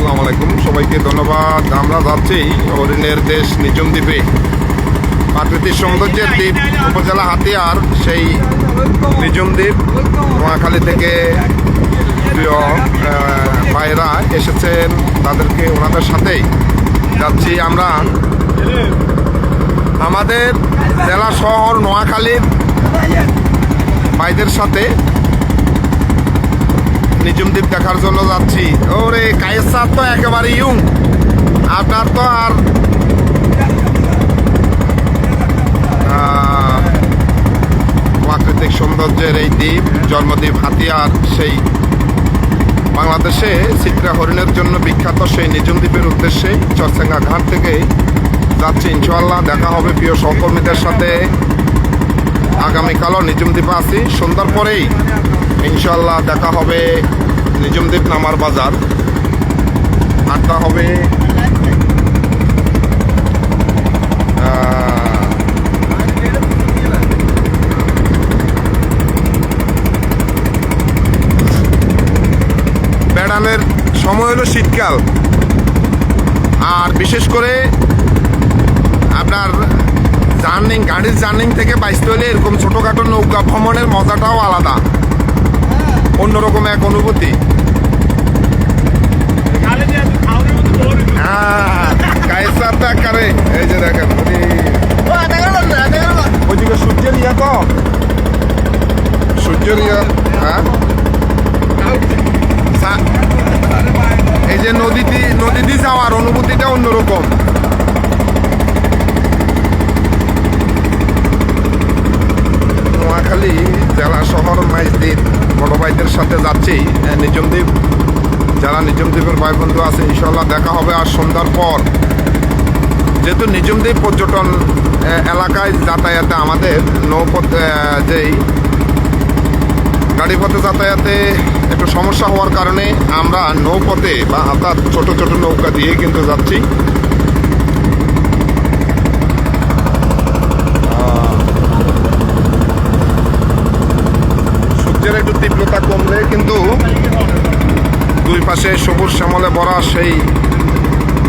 আসসালামু আলাইকুম। সবাইকে ধন্যবাদ। আমরা যাচ্ছি হরিণের দেশ নিজম দ্বীপে। প্রাকৃতিক সৌন্দর্যের দ্বীপ উপজেলা হাতিয়ার সেই নিজম দ্বীপ। নোয়াখালী থেকে প্রিয় আহ, ভাইয়েরা এসেছেন। তাদেরকে ওনাদের সাথেই যাচ্ছি আমরা। আমাদের জেলা শহর নোয়াখালীর ভাইদের সাথে নিজম দ্বীপ দেখার জন্য যাচ্ছি। ওরে, কায়েসার তো একেবারে ইউং আপনার তো আর প্রাকৃতিক সৌন্দর্যের এই দ্বীপ, জন্মদ্বীপ, হাতিয়ার, সেই বাংলাদেশে চিত্রা হরিণের জন্য বিখ্যাত সেই নিজুম দ্বীপের উদ্দেশ্যে চরসেঙ্গা ঘাট থেকে যাচ্ছি। ইনশাল্লাহ দেখা হবে প্রিয় সহকর্মীদের সাথে। আগামীকালও নিজম দ্বীপে আছি। সন্ধ্যার পরেই ইনশাল্লাহ দেখা হবে নিজম দ্বীপ নামার বাজার। আড্ডা হবে। বেড়ানোর সময় হলো শীতকাল। আর বিশেষ করে আপনার জার্নিং গাড়ির জার্নিং থেকে বাইসতে হলে এরকম ছোটোখাটো নৌকা ভ্রমণের মজাটাও আলাদা। অন্যরকম এক অনুভূতি। হ্যাঁ এই যে দেখেন ওই- ওইদিকে সূর্যের ইয়া তো। সূর্যের ইয়া হ্যাঁ? এই যে নদীটি নদীতে যাওয়ার অনুভূতিটা অন্যরকম নোয়াখালী জেলা শহর মাইজদ্বীপ বড় ভাইদের সাথে যাচ্ছি। নিজমদ্বীপ যারা নিজমদ্বীপের ভাই বন্ধু আছে ইনশাল্লাহ দেখা হবে আর সন্ধ্যার পর। যেহেতু নিজমদ্বীপ পর্যটন এলাকায় যাতায়াতে আমাদের নৌপথ যেই গাড়িপথে যাতায়াতে একটু সমস্যা হওয়ার কারণে আমরা নৌপথে বা অর্থাৎ ছোট ছোট নৌকা দিয়ে কিন্তু যাচ্ছি সূর্যের একটু তীব্রতা কমলে কিন্তু দুই পাশে সবুজ শ্যামলে ভরা সেই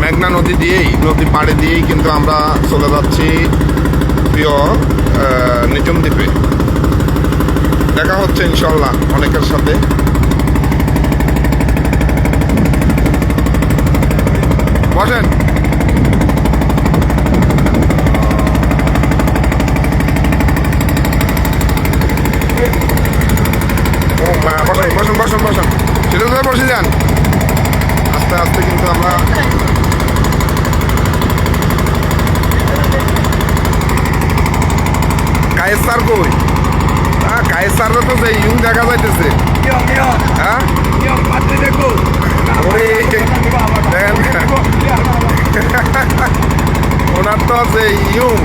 মেঘনা নদী দিয়েই, নদী পাড়ে দিয়েই কিন্তু আমরা চলে যাচ্ছি প্রিয় নিজম দ্বীপে। দেখা হচ্ছে ইনশাল্লাহ অনেকের সাথে। বসেন। বসেন বসেন বসেন বসেন। সেটা তো বসে যান আস্তে আস্তে কিন্তু আমরা কায়েসার কই? হ্যাঁ কায়েসার তো সেই ইউং দেখা যাইতেছে। হ্যাঁ? ওনার তো আছে ইউং